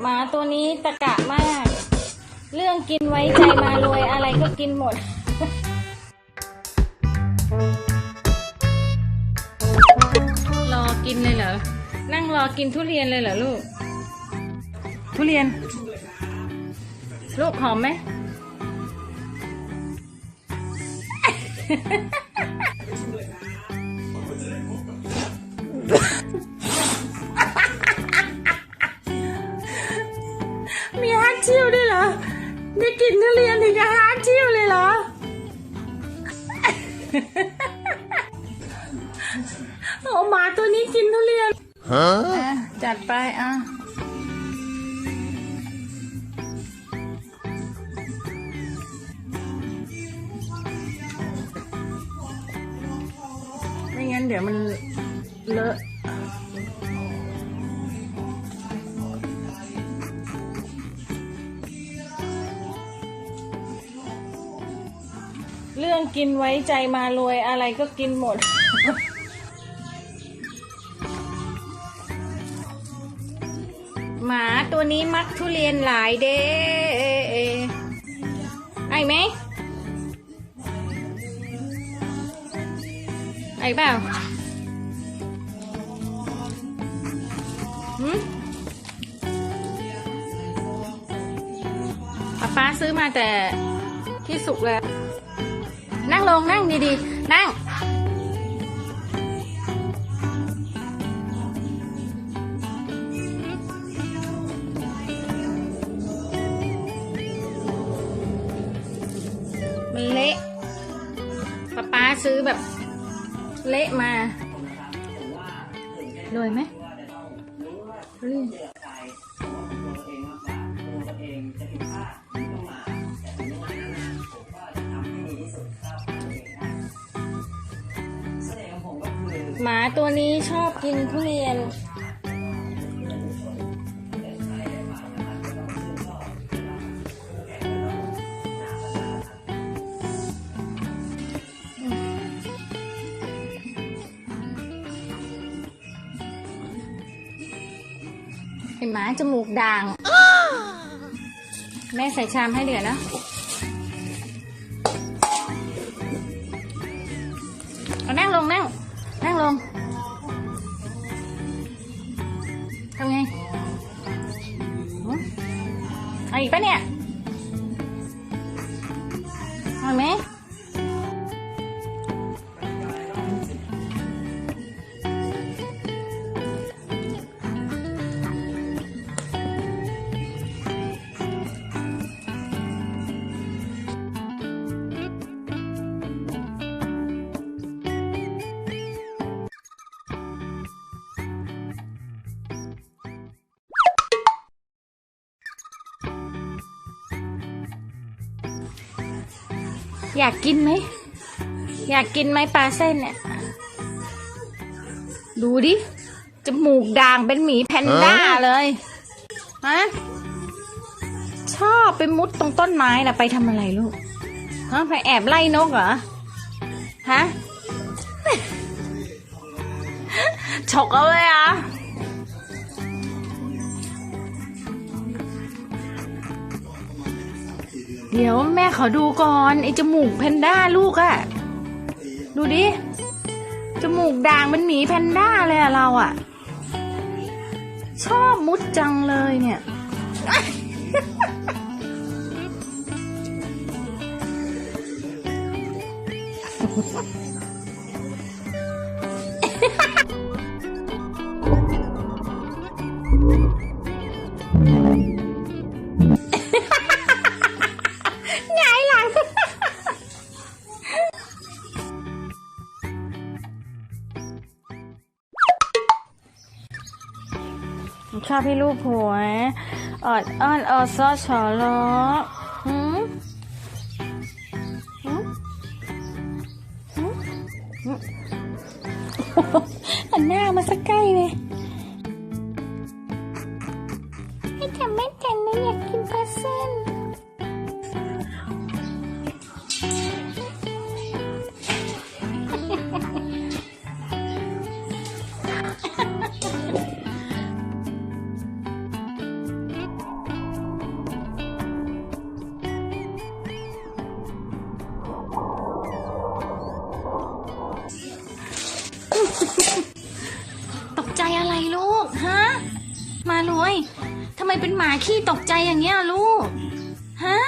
หมาตัวนี้ตะกะมาก เรื่องกินไว้ใจมารวยอะไรก็กินหมด รอกินเลยเหรอ นั่งรอกินทุเรียนเลยเหรอลูก ทุเรียน ลูกหอมไหม โอ้หมาตัวนี้กินทุเรียนอะจัดไปอะ ไม่งั้นเดี๋ยวมันเลอะ เรื่องกินไว้ใจมารวยอะไรก็กินหมด หมาตัวนี้มักทุเรียนหลายเด้ไอไหม ไอเปล่าหืมป๊าป๊าซื้อมาแต่ที่สุกแล้ว นั่งลงนั่งดีๆ นั่ง มันเละป๊าป๊าซื้อแบบ เละมาโดยไหม หมาตัวนี้ชอบกินทุเรียน ไอหมาจมูกด่าง แม่ใส่ชามให้เดี๋ยวนะเอานั่งลงนั่ง นั่งลงทำไงอเอาอีกปะเนี่ย อยากกินไหม อยากกินไหมปลาเส้นเนี่ย ดูดิ จมูกด่างเป็นหมีแพนด้าเลยฮะชอบไปมุดตรงต้นไม้นะไปทำอะไรลูกฮะไปแอบไล่นกเหรอฮะฉกเอาเลยอะ เดี๋ยวแม่ขอดูก่อนไอจมูกแพนด้าลูกอะดูดิจมูกด่างเป็นหมีแพนด้าเลยอะเราอะชอบมุดจังเลยเนี่ยหง ชอบให้ลูกหัวออดอ้อนออซอชอล้อหืมหืมหืมหืมหันหน้ามาสักใกล้เลย ตกใจอะไรลูกฮะมาเลยทำไมเป็นหมาขี้ตกใจอย่างเงี้ยลูกฮะ